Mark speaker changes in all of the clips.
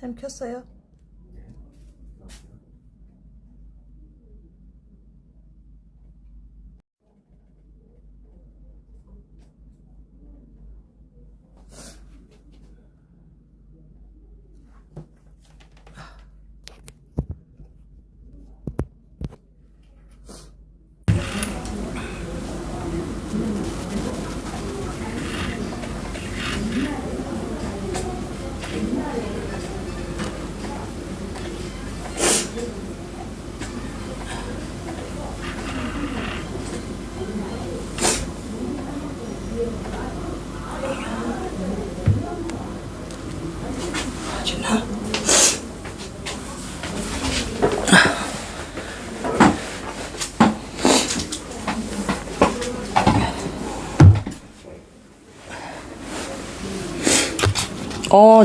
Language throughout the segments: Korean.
Speaker 1: 쌤 켰어요?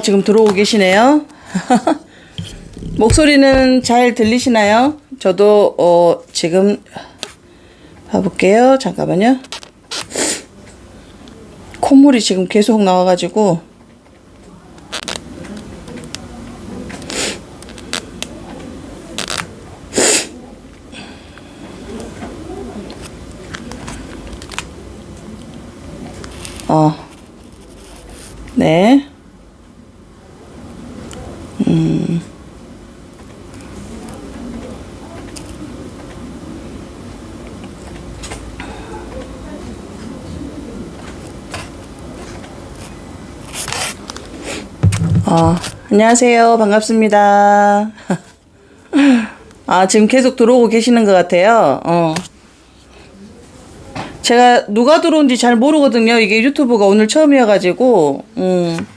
Speaker 1: 지금 들어오고 계시네요. 목소리는 잘 들리시나요? 저도 어, 지금 봐볼게요. 잠깐만요. 콧물이 지금 계속 나와가지고 어, 네. 어, 안녕하세요. 반갑습니다. 아, 지금 계속 들어오고 계시는 것 같아요. 어. 제가 누가 들어온지 잘 모르거든요. 이게 유튜브가 오늘 처음이어가지고, 음.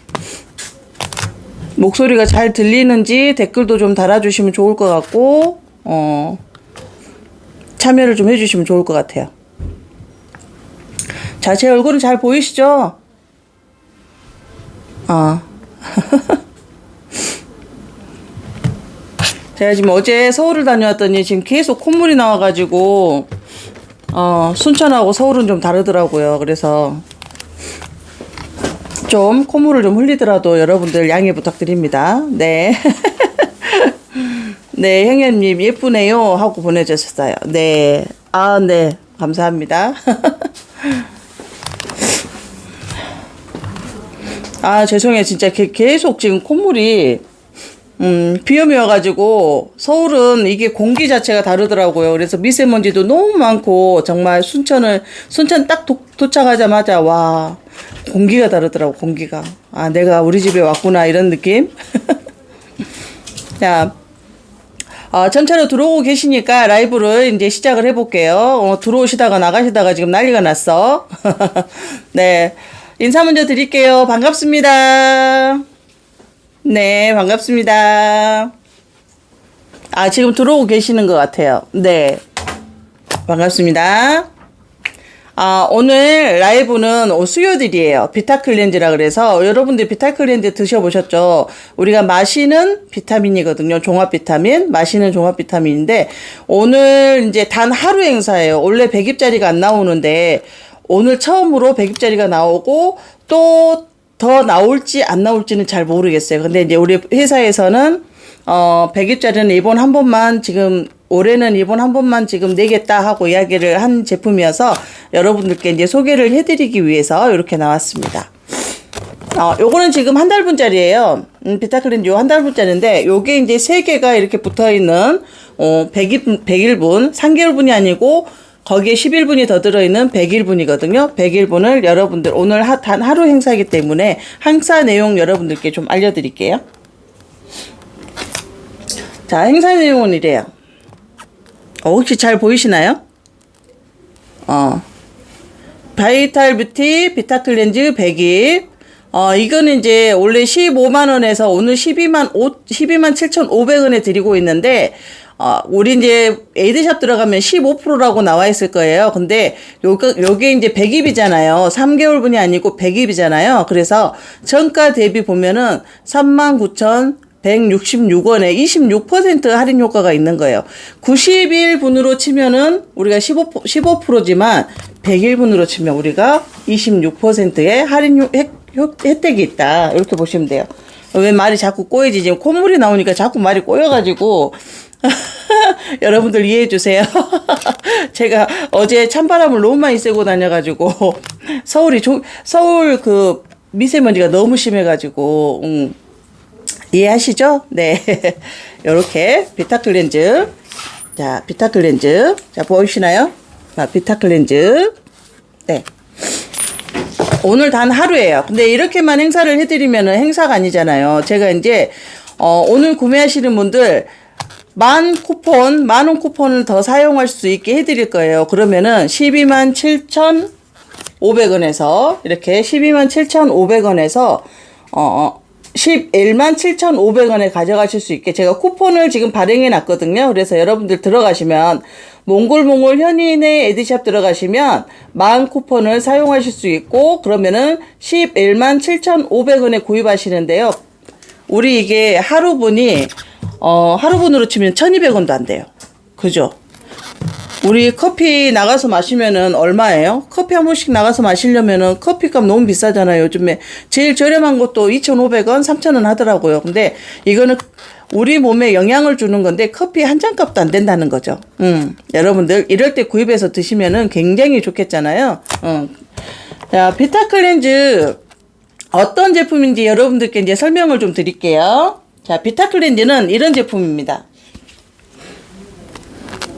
Speaker 1: 목소리가 잘 들리는지 댓글도 좀 달아주시면 좋을 것 같고, 어. 참여를 좀 해주시면 좋을 것 같아요. 자, 제 얼굴은 잘 보이시죠? 어. 제가 지금 어제 서울을 다녀왔더니 지금 계속 콧물이 나와가지고 어 순천하고 서울은 좀 다르더라고요. 그래서 좀 콧물을 좀 흘리더라도 여러분들 양해 부탁드립니다. 네. 네, 형님 예쁘네요 하고 보내주셨어요. 네. 아, 네. 감사합니다. 아, 죄송해요. 진짜 게- 계속 지금 콧물이, 음, 비염이어가지고, 서울은 이게 공기 자체가 다르더라고요. 그래서 미세먼지도 너무 많고, 정말 순천을, 순천 딱 도, 도착하자마자, 와, 공기가 다르더라고, 공기가. 아, 내가 우리 집에 왔구나, 이런 느낌? 자, 어, 전차로 들어오고 계시니까 라이브를 이제 시작을 해볼게요. 어, 들어오시다가 나가시다가 지금 난리가 났어. 네. 인사 먼저 드릴게요. 반갑습니다. 네, 반갑습니다. 아, 지금 들어오고 계시는 것 같아요. 네. 반갑습니다. 아, 오늘 라이브는 어, 수요일이에요. 비타클렌즈라 그래서 여러분들 비타클렌즈 드셔보셨죠? 우리가 마시는 비타민이거든요. 종합 비타민. 마시는 종합 비타민인데 오늘 이제 단 하루 행사예요. 원래 100입짜리가 안 나오는데 오늘 처음으로 100입짜리가 나오고 또 더 나올지 안 나올지는 잘 모르겠어요. 근데 이제 우리 회사에서는 어, 100입짜리는 이번 한 번만 지금 올해는 이번 한 번만 지금 내겠다 하고 이야기를 한 제품이어서 여러분들께 이제 소개를 해드리기 위해서 이렇게 나왔습니다. 어, 요거는 지금 한 달분짜리예요. 음, 비타클렌즈 요한 달분짜리인데 요게 이제 세 개가 이렇게 붙어 있는 어, 100일, 100일분, 3개월분이 아니고 거기에 11분이 더 들어있는 100일분이거든요. 100일분을 여러분들 오늘 하, 단 하루 행사이기 때문에 행사 내용 여러분들께 좀 알려드릴게요. 자, 행사 내용은 이래요. 어, 혹시 잘 보이시나요? 어. 바이탈 뷰티 비타 클렌즈 100일. 어, 이거는 이제 원래 15만원에서 오늘 12만 5, 12만 7,500원에 드리고 있는데, 어, 우리 이제 에이드샵 들어가면 15%라고 나와 있을 거예요. 근데 요거, 요게 이제 100입이잖아요. 3개월분이 아니고 100입이잖아요. 그래서 정가 대비 보면은 39,000 166원에 26% 할인 효과가 있는 거예요. 90일 분으로 치면은 우리가 15, 15%지만 100일 분으로 치면 우리가 26%의 할인 혜택이 있다. 이렇게 보시면 돼요. 왜 말이 자꾸 꼬이지? 지금 콧물이 나오니까 자꾸 말이 꼬여가지고. 여러분들 이해해 주세요. 제가 어제 찬바람을 너무 많이 쐬고 다녀가지고 서울이 조, 서울 그 미세먼지가 너무 심해가지고 음, 이해하시죠? 네. 요렇게 비타 클렌즈. 자, 비타 클렌즈. 자, 보이시나요? 자, 비타 클렌즈. 네. 오늘 단 하루예요. 근데 이렇게만 행사를 해드리면은 행사가 아니잖아요. 제가 이제 어, 오늘 구매하시는 분들 만 쿠폰, 만 원 쿠폰을 더 사용할 수 있게 해드릴 거예요. 그러면은 12만 7천 500원에서 이렇게 12만 7,500원에서 어 11만 7,500원에 가져가실 수 있게 제가 쿠폰을 지금 발행해 놨거든요. 그래서 여러분들 들어가시면 몽골몽골 현인의 에디샵 들어가시면 만 쿠폰을 사용하실 수 있고 그러면은 11만 7,500원에 구입하시는데요. 우리 이게 하루분이 어 하루분으로 치면 1,200원도 안 돼요. 그죠? 우리 커피 나가서 마시면은 얼마예요? 커피 한 번씩 나가서 마시려면은 커피값 너무 비싸잖아요. 요즘에 제일 저렴한 것도 2,500원, 3,000원 하더라고요. 근데 이거는 우리 몸에 영향을 주는 건데 커피 한 잔 값도 안 된다는 거죠. 음. 여러분들 이럴 때 구입해서 드시면은 굉장히 좋겠잖아요. 음. 자, 비타 클렌즈 어떤 제품인지 여러분들께 이제 설명을 좀 드릴게요. 자, 비타 클렌즈는 이런 제품입니다.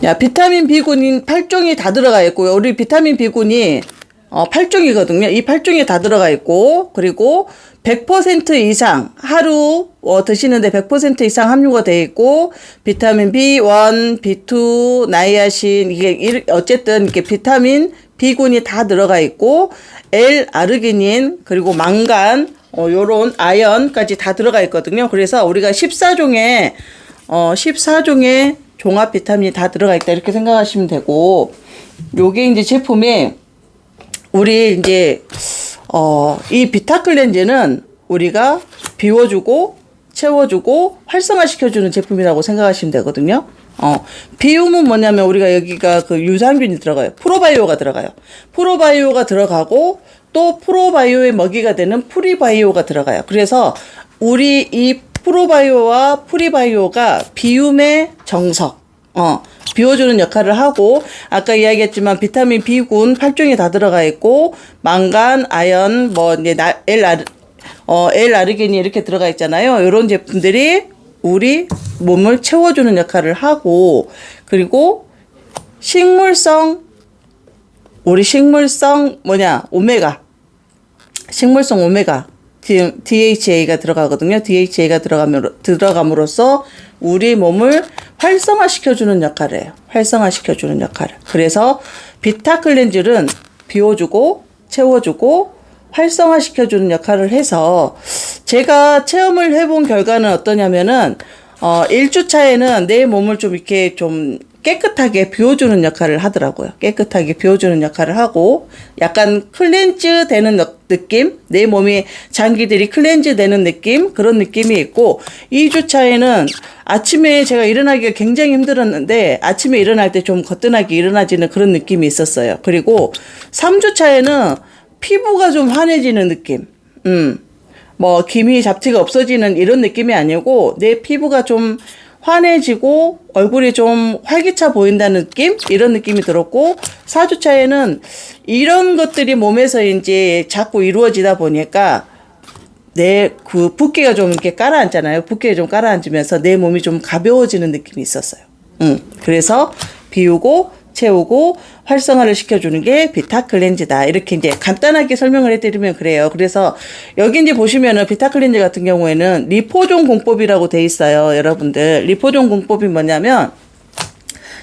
Speaker 1: 야, 비타민 B군이 8종이 다 들어가 있고요. 우리 비타민 B군이 어, 8종이거든요. 이 8종이 다 들어가 있고, 그리고 100% 이상, 하루 어, 드시는데 100% 이상 함유가 되어 있고, 비타민 B1, B2, 나이아신, 이게, 일- 어쨌든 이렇게 비타민 B군이 다 들어가 있고, L-아르기닌, 그리고 망간, 어, 요런 아연까지 다 들어가 있거든요. 그래서 우리가 14종의, 어, 14종의 종합 비타민이 다 들어가 있다. 이렇게 생각하시면 되고, 요게 이제 제품이, 우리 이제, 어, 이 비타 클렌즈는 우리가 비워주고, 채워주고, 활성화시켜주는 제품이라고 생각하시면 되거든요. 어, 비움은 뭐냐면 우리가 여기가 그 유산균이 들어가요. 프로바이오가 들어가요. 프로바이오가 들어가고, 또 프로바이오의 먹이가 되는 프리바이오가 들어가요. 그래서 우리 이 프로바이오와 프리바이오가 비움의 정석, 어, 비워주는 역할을 하고, 아까 이야기했지만 비타민 B군 8종이 다 들어가 있고, 망간, 아연, 뭐, 이제 나, L, 아르, 어, L 아르기닌이 이렇게 들어가 있잖아요. 이런 제품들이 우리 몸을 채워주는 역할을 하고, 그리고 식물성, 우리 식물성 뭐냐, 오메가. 식물성 오메가 DHA가 들어가거든요. DHA가 들어가므로, 들어감으로써 우리 몸을 활성화시켜주는 역할을 해요. 활성화시켜주는 역할을. 그래서 비타 클렌즈는 비워주고 채워주고 활성화시켜주는 역할을 해서 제가 체험을 해본 결과는 어떠냐면은 어, 1주차에는 내 몸을 좀 이렇게 좀 깨끗하게 비워주는 역할을 하더라고요. 깨끗하게 비워주는 역할을 하고 약간 클렌즈 되는 느- 느낌? 내 몸이 장기들이 클렌즈 되는 느낌? 그런 느낌이 있고 2주차에는 아침에 제가 일어나기가 굉장히 힘들었는데 아침에 일어날 때 좀 거뜬하게 일어나지는 그런 느낌이 있었어요. 그리고 3주차에는 피부가 좀 환해지는 느낌. 음. 뭐 기미 잡티가 없어지는 이런 느낌이 아니고 내 피부가 좀 환해지고 얼굴이 좀 활기차 보인다는 느낌 이런 느낌이 들었고 4주차에는 이런 것들이 몸에서 이제 자꾸 이루어지다 보니까 내 그 붓기가 좀 이렇게 깔아앉잖아요. 붓기가 좀 깔아앉으면서 내 몸이 좀 가벼워지는 느낌이 있었어요. 음. 그래서 비우고 채우고 활성화를 시켜주는 게 비타 클렌즈다. 이렇게 이제 간단하게 설명을 해드리면 그래요. 그래서 여기 이제 보시면은 비타 클렌즈 같은 경우에는 리포존 공법이라고 돼 있어요. 여러분들. 리포존 공법이 뭐냐면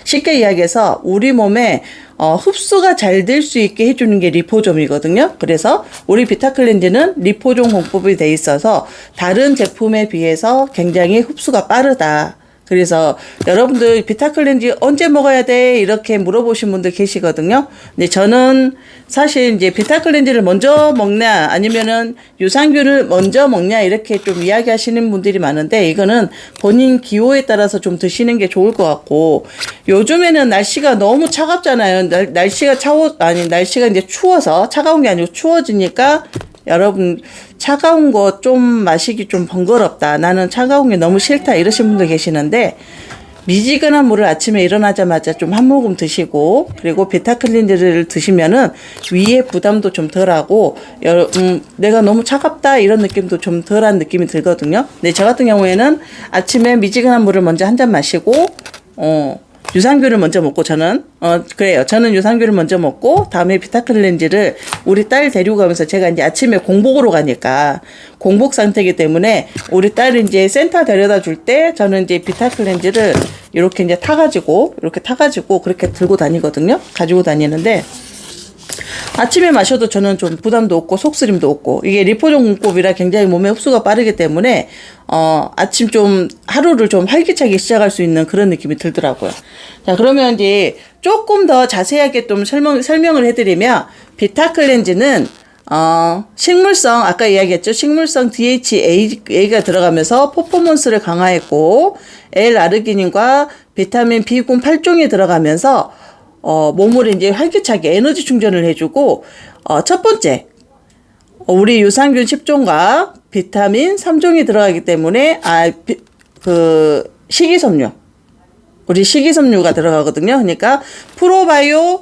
Speaker 1: 쉽게 이야기해서 우리 몸에 어, 흡수가 잘 될 수 있게 해주는 게 리포좀이거든요. 그래서 우리 비타 클렌즈는 리포좀 공법이 돼 있어서 다른 제품에 비해서 굉장히 흡수가 빠르다. 그래서 여러분들 비타 클렌즈 언제 먹어야 돼? 이렇게 물어보신 분들 계시거든요. 근데 저는 사실 이제 비타 클렌즈를 먼저 먹냐 아니면은 유산균을 먼저 먹냐 이렇게 좀 이야기하시는 분들이 많은데 이거는 본인 기호에 따라서 좀 드시는 게 좋을 것 같고 요즘에는 날씨가 너무 차갑잖아요. 날, 날씨가 차워 아니 날씨가 이제 추워서 차가운 게 아니고 추워지니까 여러분 차가운 거 좀 마시기 좀 번거롭다. 나는 차가운 게 너무 싫다. 이러신 분들 계시는데 미지근한 물을 아침에 일어나자마자 좀 한 모금 드시고 그리고 베타클린즈를 드시면은 위에 부담도 좀 덜하고 여, 음, 내가 너무 차갑다 이런 느낌도 좀 덜한 느낌이 들거든요. 근데 저 같은 경우에는 아침에 미지근한 물을 먼저 한 잔 마시고 어 유산균을 먼저 먹고 저는 어 그래요. 저는 유산균을 먼저 먹고 다음에 비타클렌즈를 우리 딸 데리고 가면서 제가 이제 아침에 공복으로 가니까 공복 상태이기 때문에 우리 딸을 이제 센터 데려다 줄 때 저는 이제 비타클렌즈를 이렇게 이제 타가지고 이렇게 타가지고 그렇게 들고 다니거든요. 가지고 다니는데 아침에 마셔도 저는 좀 부담도 없고 속쓰림도 없고 이게 리포종 공법이라 굉장히 몸에 흡수가 빠르기 때문에 어 아침 좀 하루를 좀 활기차게 시작할 수 있는 그런 느낌이 들더라고요. 자 그러면 이제 조금 더 자세하게 좀 설명 설명을 해드리면 비타 클렌즈는 어, 식물성, 아까 이야기했죠. 식물성 DHA가 들어가면서 퍼포먼스를 강화했고, L-아르기닌과 비타민 B군 8종이 들어가면서, 어, 몸을 이제 활기차게 에너지 충전을 해주고, 어, 첫 번째, 어, 우리 유산균 10종과 비타민 3종이 들어가기 때문에, 아, 비- 그, 식이섬유. 우리 식이섬유가 들어가거든요. 그러니까, 프로바이오,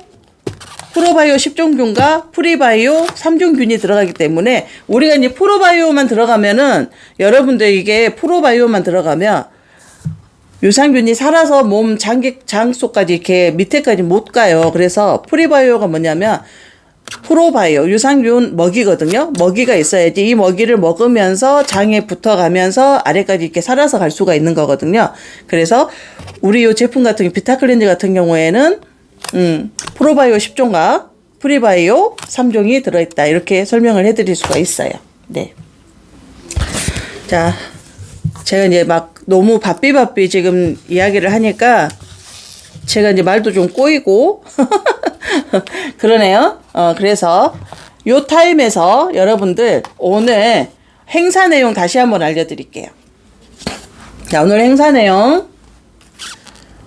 Speaker 1: 프로바이오 10종균과 프리바이오 3종균이 들어가기 때문에 우리가 이제 프로바이오만 들어가면은 여러분들 이게 프로바이오만 들어가면 유산균이 살아서 몸 장기 장 속까지 이렇게 밑에까지 못 가요. 그래서 프리바이오가 뭐냐면 프로바이오 유산균 먹이거든요. 먹이가 있어야지 이 먹이를 먹으면서 장에 붙어가면서 아래까지 이렇게 살아서 갈 수가 있는 거거든요. 그래서 우리 요 제품 같은 비타클렌즈 같은 경우에는 음, 프로바이오 10종과 프리바이오 3종이 들어있다. 이렇게 설명을 해드릴 수가 있어요. 네. 자, 제가 이제 막 너무 바삐바삐 지금 이야기를 하니까 제가 이제 말도 좀 꼬이고 그러네요. 어, 그래서 요 타임에서 여러분들 오늘 행사 내용 다시 한번 알려드릴게요. 자, 오늘 행사 내용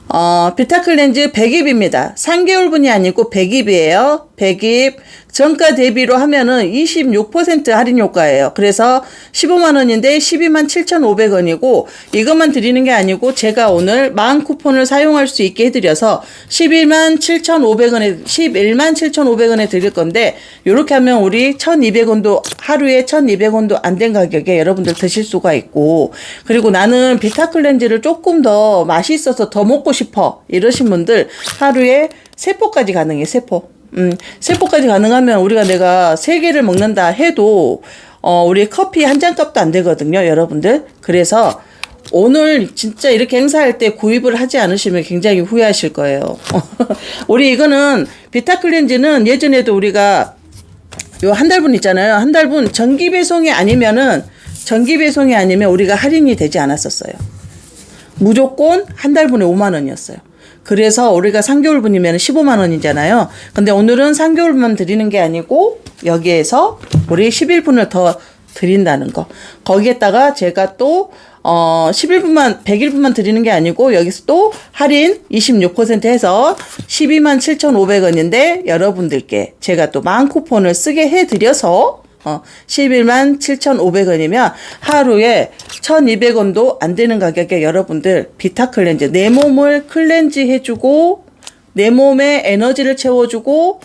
Speaker 1: 어, 비타클렌즈 100입입니다. 3개월분이 아니고 100입이에요. 100입. 정가 대비로 하면은 26% 할인 효과예요. 그래서 15만 원인데 12만 7,500원이고, 이것만 드리는 게 아니고, 제가 오늘 만 쿠폰을 사용할 수 있게 해드려서 11만 7,500원에, 11만 7,500원에 드릴 건데, 요렇게 하면 우리 1,200원도, 하루에 1,200원도 안 된 가격에 여러분들 드실 수가 있고, 그리고 나는 비타 클렌즈를 조금 더 맛있어서 더 먹고 싶어. 이러신 분들, 하루에 세포까지 가능해, 세포. 음, 세포까지 가능하면 우리가 내가 세 개를 먹는다 해도, 어, 우리 커피 한 잔 값도 안 되거든요, 여러분들. 그래서, 오늘 진짜 이렇게 행사할 때 구입을 하지 않으시면 굉장히 후회하실 거예요. 우리 이거는 비타 클렌즈는 예전에도 우리가 요 한 달분 있잖아요. 한 달분 정기 배송이 아니면은 정기 배송이 아니면 우리가 할인이 되지 않았었어요. 무조건 한 달분에 5만 원이었어요. 그래서 우리가 3개월 분이면 15만 원이잖아요. 근데 오늘은 3개월만 드리는 게 아니고 여기에서 우리 11분을 더 드린다는 거. 거기에다가 제가 또 어, 11분만, 100일분만 드리는 게 아니고, 여기서 또 할인 26% 해서 12만 7,500원인데, 여러분들께 제가 또 만 쿠폰을 쓰게 해드려서, 어, 11만 7,500원이면 하루에 1,200원도 안 되는 가격에 여러분들 비타 클렌즈, 내 몸을 클렌즈 해주고, 내 몸에 에너지를 채워주고,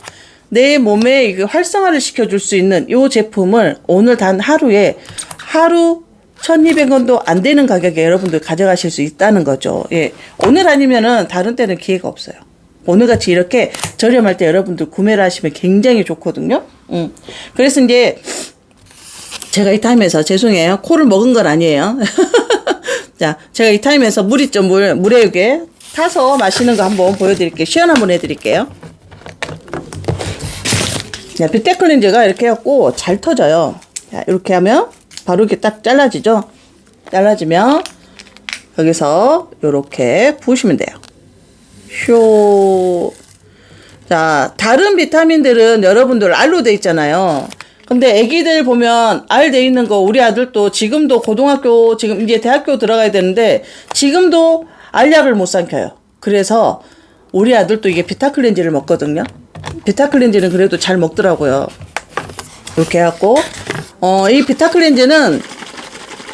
Speaker 1: 내 몸에 이게 활성화를 시켜줄 수 있는 이 제품을 오늘 단 하루에 하루 1200원도 안 되는 가격에 여러분들 가져가실 수 있다는 거죠. 예. 오늘 아니면은 다른 때는 기회가 없어요. 오늘 같이 이렇게 저렴할 때 여러분들 구매를 하시면 굉장히 좋거든요. 음. 그래서 이제 제가 이 타임에서 죄송해요. 코를 먹은 건 아니에요. 자, 제가 이 타임에서 물 있죠, 물. 물에 이게 타서 마시는 거 한번 보여드릴게요. 시연 한번 해드릴게요. 자, 뷰테 클렌저가 이렇게 해갖고 잘 터져요. 자, 이렇게 하면 바로 이렇게 딱 잘라지죠? 잘라지면 여기서 이렇게 부으시면 돼요. 쇼. 자, 다른 비타민들은 여러분들 알로 돼 있잖아요. 근데 애기들 보면 알 돼 있는 거 우리 아들도 지금도 고등학교 지금 이제 대학교 들어가야 되는데 지금도 알약을 못 삼켜요. 그래서 우리 아들도 이게 비타클렌즈를 먹거든요. 비타클렌즈는 그래도 잘 먹더라고요. 이렇게 해갖고 어, 이 비타클렌즈는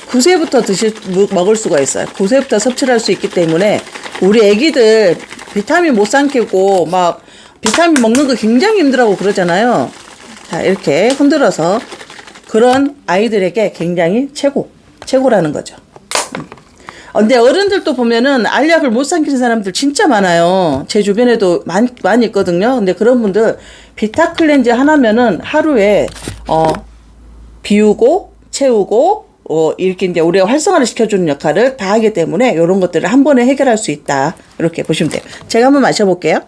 Speaker 1: 9세부터 드실, 먹- 먹을 수가 있어요. 9세부터 섭취를 할수 있기 때문에 우리 애기들 비타민 못 삼키고 막 비타민 먹는 거 굉장히 힘들어하고 그러잖아요. 자, 이렇게 흔들어서 그런 아이들에게 굉장히 최고, 최고라는 거죠. 어, 근데 어른들도 보면은 알약을 못 삼키는 사람들 진짜 많아요. 제 주변에도 많, 많이 있거든요. 근데 그런 분들 비타 클렌즈 하나면은 하루에 어 비우고 채우고 어 이렇게 이제 우리가 활성화를 시켜주는 역할을 다 하기 때문에 이런 것들을 한 번에 해결할 수 있다. 이렇게 보시면 돼요. 제가 한번 마셔볼게요.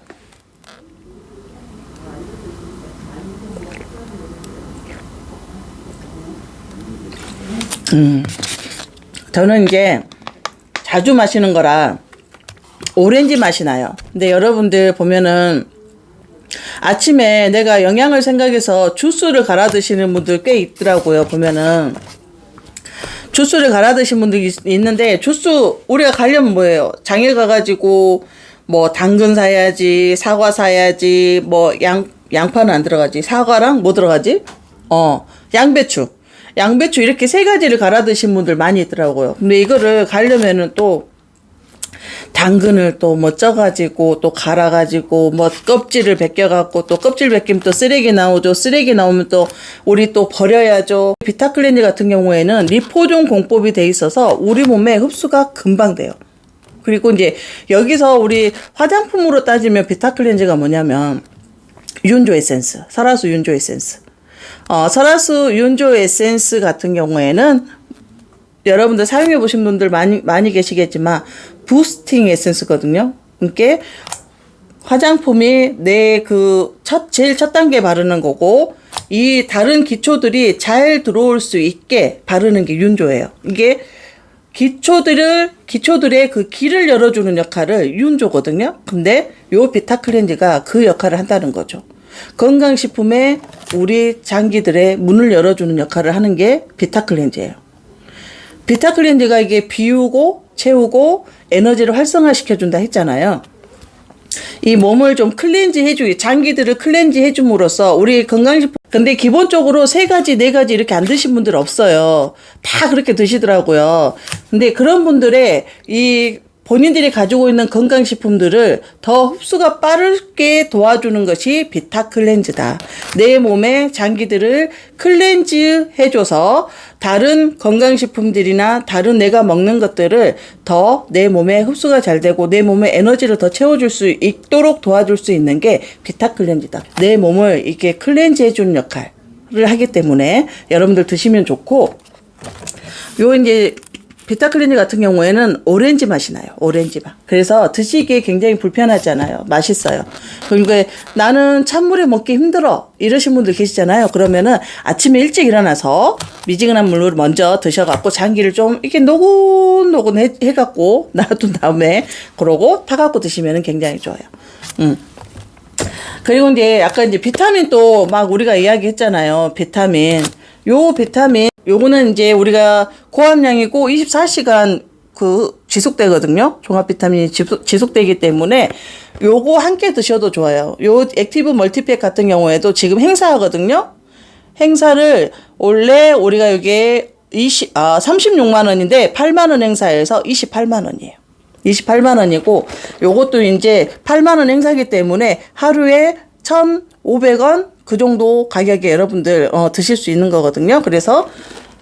Speaker 1: 음, 저는 이제 자주 마시는 거라 오렌지 맛이 나요. 근데 여러분들 보면은 아침에 내가 영양을 생각해서 주스를 갈아 드시는 분들 꽤 있더라고요. 보면은 주스를 갈아 드신 분들이 있- 있는데 주스 우리가 가려면 뭐예요? 장에 가가지고 뭐 당근 사야지, 사과 사야지, 뭐 양 양파는 안 들어가지, 사과랑 뭐 들어가지? 어 양배추, 양배추 이렇게 세 가지를 갈아 드신 분들 많이 있더라고요. 근데 이거를 가려면은 또 당근을 또 뭐 쪄가지고 또 갈아가지고 뭐 껍질을 벗겨갖고 또 껍질 벗기면 또 쓰레기 나오죠. 쓰레기 나오면 또 우리 또 버려야죠. 비타클렌즈 같은 경우에는 리포존 공법이 돼 있어서 우리 몸에 흡수가 금방 돼요. 그리고 이제 여기서 우리 화장품으로 따지면 비타클렌즈가 뭐냐면 윤조 에센스, 설화수 윤조 에센스. 어, 설화수 윤조 에센스 같은 경우에는 여러분들 사용해 보신 분들 많이 많이 계시겠지만 부스팅 에센스거든요. 그러니까 화장품이 내 그 첫 제일 첫 단계 바르는 거고 이 다른 기초들이 잘 들어올 수 있게 바르는 게 윤조예요. 이게 기초들을 기초들의 그 길을 열어주는 역할을 윤조거든요. 근데 요 비타 클렌즈가 그 역할을 한다는 거죠. 건강식품에 우리 장기들의 문을 열어주는 역할을 하는 게 비타클렌즈예요. 비타클렌즈가 이게 비우고 채우고 에너지를 활성화시켜준다 했잖아요. 이 몸을 좀 클렌지 해주기, 장기들을 클렌지 해줌으로써 우리 건강식품, 근데 기본적으로 세 가지, 네 가지 이렇게 안 드신 분들 없어요. 다 그렇게 드시더라고요. 근데 그런 분들의 이 본인들이 가지고 있는 건강식품들을 더 흡수가 빠르게 도와주는 것이 비타 클렌즈다. 내 몸의 장기들을 클렌즈 해줘서 다른 건강식품들이나 다른 내가 먹는 것들을 더 내 몸에 흡수가 잘 되고 내 몸에 에너지를 더 채워줄 수 있도록 도와줄 수 있는 게 비타 클렌즈다. 내 몸을 이렇게 클렌즈 해주는 역할을 하기 때문에 여러분들 드시면 좋고 요 이제 비타클렌즈 같은 경우에는 오렌지 맛이 나요. 오렌지 맛. 그래서 드시기에 굉장히 불편하잖아요. 맛있어요. 그리고 나는 찬물에 먹기 힘들어. 이러신 분들 계시잖아요. 그러면은 아침에 일찍 일어나서 미지근한 물을 먼저 드셔갖고 장기를 좀 이렇게 노곤노곤 해, 해갖고 놔둔 다음에 그러고 타갖고 드시면은 굉장히 좋아요. 음. 그리고 이제 아까 이제 비타민 또 막 우리가 이야기했잖아요. 비타민. 요 비타민 요거는 이제 우리가 고함량이고 24시간 그 지속되거든요. 종합 비타민이 지속, 지속 되기 때문에 요거 함께 드셔도 좋아요. 요 액티브 멀티팩 같은 경우에도 지금 행사하거든요. 행사를 원래 우리가 여기에 20, 아, 36만 원인데 8만 원 행사에서 28만 원이에요. 28만 원이고 요것도 이제 8만 원 행사기 때문에 하루에 1,500원 그 정도 가격에 여러분들 어, 드실 수 있는 거거든요. 그래서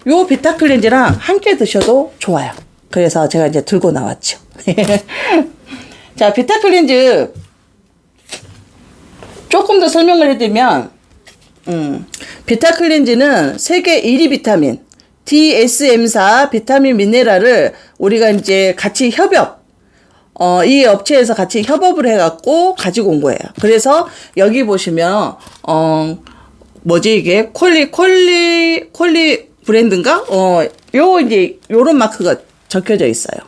Speaker 1: 요 비타 클렌즈랑 함께 드셔도 좋아요. 그래서 제가 이제 들고 나왔죠. 자, 비타 클렌즈 조금 더 설명을 해드리면 음, 비타 클렌즈는 세계 1위 비타민 DSM4 비타민 미네랄을 우리가 이제 같이 협업 어, 이 업체에서 같이 협업을 해갖고 가지고 온 거예요. 그래서 여기 보시면, 어, 뭐지, 이게, 콜리, 콜리, 콜리 브랜드인가? 어, 요, 이제, 요런 마크가 적혀져 있어요.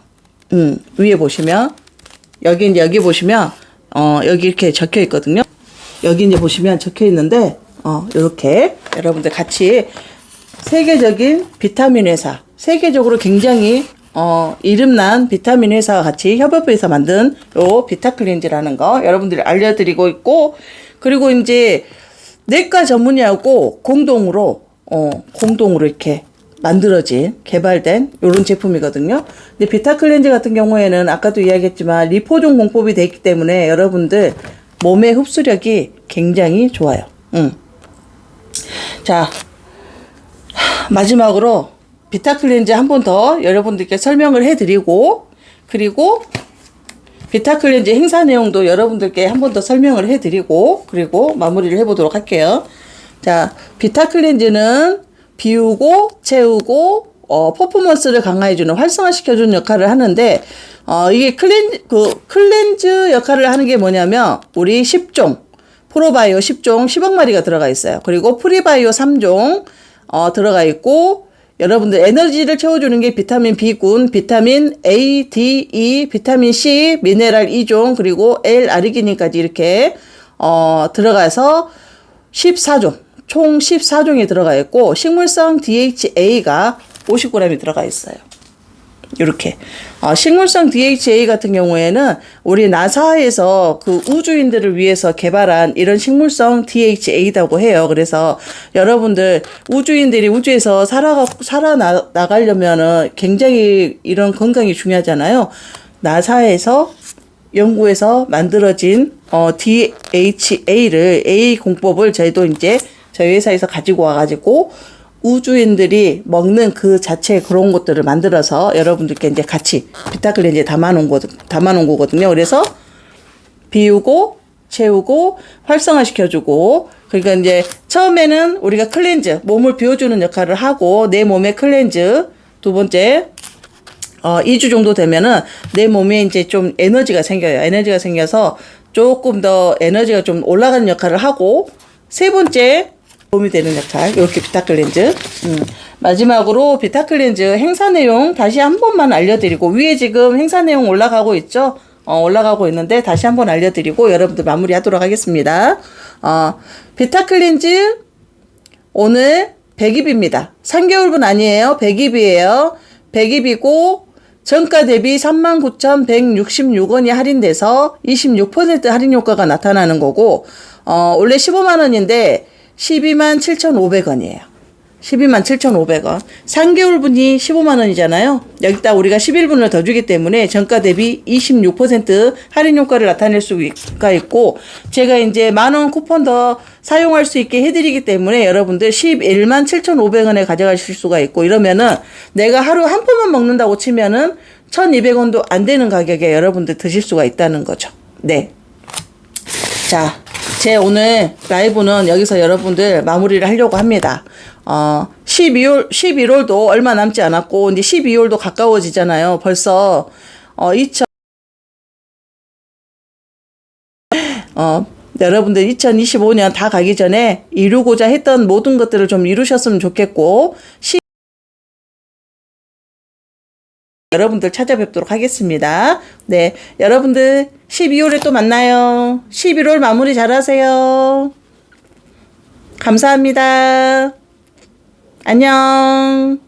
Speaker 1: 음, 위에 보시면, 여기 이제, 여기 보시면, 어, 여기 이렇게 적혀 있거든요. 여기 이제 보시면 적혀 있는데, 어, 요렇게 여러분들 같이 세계적인 비타민 회사, 세계적으로 굉장히 어, 이름난 비타민 회사와 같이 협업해서 만든 요 비타 클렌즈라는 거 여러분들이 알려드리고 있고, 그리고 이제 내과 전문의하고 공동으로 어, 공동으로 이렇게 만들어진 개발된 이런 제품이거든요. 근데 비타 클렌즈 같은 경우에는 아까도 이야기했지만 리포존 공법이 돼 있기 때문에 여러분들 몸의 흡수력이 굉장히 좋아요. 음. 자, 하, 마지막으로 비타 클렌즈 한 번 더 여러분들께 설명을 해드리고 그리고 비타 클렌즈 행사 내용도 여러분들께 한 번 더 설명을 해드리고 그리고 마무리를 해보도록 할게요. 자, 비타 클렌즈는 비우고 채우고 어, 퍼포먼스를 강화해주는 활성화시켜주는 역할을 하는데 어, 이게 클렌즈 그 클렌즈 역할을 하는 게 뭐냐면 우리 10종 프로바이오 10종 10억 마리가 들어가 있어요. 그리고 프리바이오 3종 어, 들어가 있고 여러분들 에너지를 채워주는 게 비타민 B군, 비타민 A, D, E, 비타민 C, 미네랄 2종 그리고 L 아르기닌까지 이렇게 어, 들어가서 14종, 총 14종이 들어가 있고 식물성 DHA가 50g이 들어가 있어요. 이렇게 어, 식물성 DHA 같은 경우에는 우리 나사에서 그 우주인들을 위해서 개발한 이런 식물성 DHA라고 해요. 그래서 여러분들 우주인들이 우주에서 살아 나, 나가려면은 굉장히 이런 건강이 중요하잖아요. 나사에서 연구에서 만들어진 어, DHA를 A 공법을 저희도 이제 저희 회사에서 가지고 와가지고 우주인들이 먹는 그 자체 그런 것들을 만들어서 여러분들께 이제 같이 비타클렌즈에 담아놓은 거 담아놓은 거거든요. 그래서 비우고 채우고 활성화시켜주고 그러니까 이제 처음에는 우리가 클렌즈 몸을 비워주는 역할을 하고 내 몸의 클렌즈 두 번째 어 2주 정도 되면은 내 몸에 이제 좀 에너지가 생겨요. 에너지가 생겨서 조금 더 에너지가 좀 올라가는 역할을 하고 세 번째 도움이 되는 역할 이렇게 비타 클렌즈. 음. 마지막으로 비타 클렌즈 행사 내용 다시 한 번만 알려드리고 위에 지금 행사 내용 올라가고 있죠? 어, 올라가고 있는데 다시 한번 알려드리고 여러분들 마무리하도록 하겠습니다. 어, 비타 클렌즈 오늘 100입입니다. 3개월분 아니에요. 100입이에요. 100입이고 정가 대비 39,166원이 할인돼서 26% 할인 효과가 나타나는 거고 어, 원래 15만 원인데 12만 7,500원이에요. 12만 7,500원. 3개월분이 15만 원이잖아요. 여기다 우리가 11분을 더 주기 때문에 정가 대비 26% 할인 효과를 나타낼 수가 있고 제가 이제 만원 쿠폰 더 사용할 수 있게 해드리기 때문에 여러분들 11만 7,500원에 가져가실 수가 있고 이러면은 내가 하루 한 포만 먹는다고 치면은 1,200원도 안 되는 가격에 여러분들 드실 수가 있다는 거죠. 네. 자, 제 오늘 라이브는 여기서 여러분들 마무리를 하려고 합니다. 어, 12월, 11월도 얼마 남지 않았고, 이제 12월도 가까워지잖아요. 벌써, 어, 2000, 어, 여러분들 2025년 다 가기 전에 이루고자 했던 모든 것들을 좀 이루셨으면 좋겠고, 여러분들 찾아뵙도록 하겠습니다. 네, 여러분들 12월에 또 만나요. 11월 마무리 잘하세요. 감사합니다. 안녕.